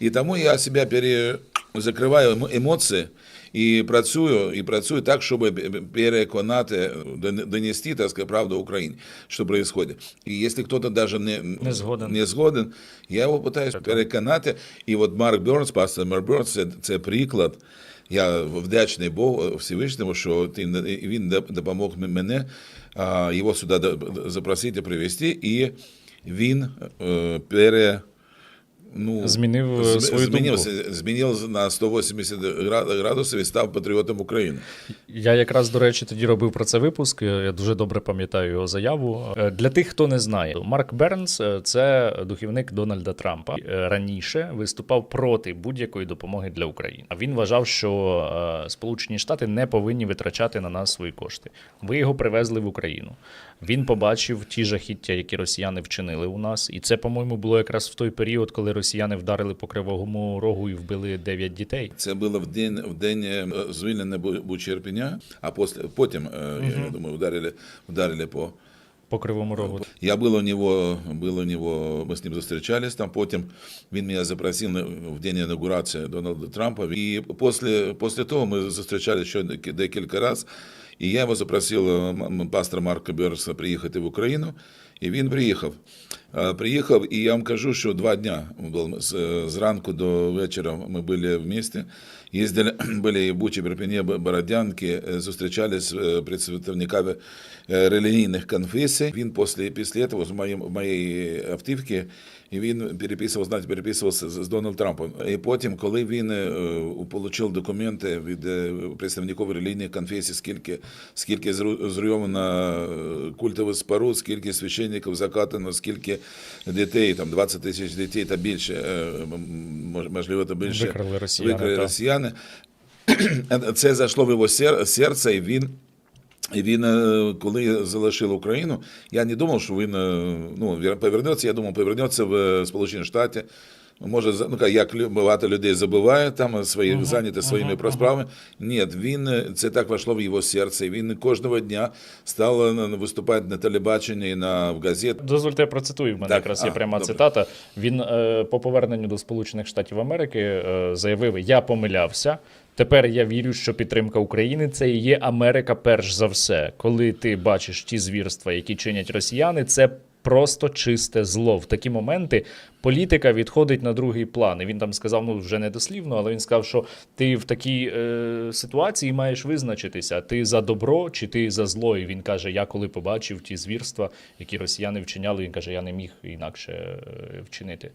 І тому я себе пере... закриваю емо- емоції і працюю, і працюю так, щоб переконати, донести, так сказать, правду Україні, що происходит. І якщо хтось даже не, Не згоден. не згоден, я його питаюся переконати. І от Марк Бернс, пастор Марк Бернс, це, це приклад. Я вдячний Богу Всевишньому, що ти- він допомог мене його сюди запросити, привезти, і він пере... Ну, Змінив, е, зм- свою змінив, думку. змінив на 180 гра- градусів і став патріотом України. Я якраз, до речі, тоді робив про це випуск. Я дуже добре пам'ятаю його заяву. Е, Для тих, хто не знає, Марк Бернс е, це духівник Дональда Трампа. Е, Раніше виступав проти будь-якої допомоги для України. А він вважав, що е, Сполучені Штати не повинні витрачати на нас свої кошти. Ви його привезли в Україну. Він побачив ті жахіття, які росіяни вчинили у нас, і це, по-моєму, було якраз в той період, коли росіяни вдарили по кривому рогу і вбили 9 дітей. Це було в день, в день е, звільнення Бу- Бучерпеня, а після, потім, е, я думаю, вдарили, вдарили по По кривому рогу. Я был у него, был у него, мы с ним зустрічались там, потім він мене запросив на- в день інаугурації Дональда Трампа. І після, після того ми зустрічалися ще деки- декілька разів. І я його запросив, е, пастора Марка Берса, приїхати в Україну. І він приїхав. Е, Приїхав, і я вам кажу, що два дня з, зранку до вечора ми були в місті. Їздили, були в Бучі, Берпені, Бородянки, е, зустрічались з е, представниками е, релігійних конфесій. Він після, після цього з моїй автівці, і він переписував, знаєте, переписувався з, Дональдом Трампом. І потім, коли він е, отримав документи від е, представників релігійних конфесій, скільки, скільки зру- зруйновано е, культових споруд, скільки священників закатано, скільки дітей, там 20 тисяч дітей та більше, е, можливо, та більше. Викрали росіяни, Викрали так. росіяни. Це зайшло в його серце, і він. І він, е, коли залишив Україну, я не думав, що він е, ну, повернеться. Я думав, повернеться в е, Сполучені Штати. Може, ну, як- багато людей забуває там свої зайняті своїми справами. Ні, він е, це так війшло в його серце. Він кожного дня став е, виступати на телебаченні, і на в газетах. Дозвольте, я процитую. В мене Так, якраз є а, пряма добре. цитата. Він е, по поверненню до Сполучених Штатів Америки е, заявив: Я помилявся. Тепер я вірю, що підтримка України це і є Америка перш за все. Коли ти бачиш ті звірства, які чинять росіяни, це просто чисте зло. В такі моменти політика відходить на другий план. І він там сказав, ну вже не дослівно, але він сказав, що ти в такій е, ситуації маєш визначитися, ти за добро чи ти за зло. І він каже: Я коли побачив ті звірства, які росіяни вчиняли, він каже, я не міг інакше е, вчинити.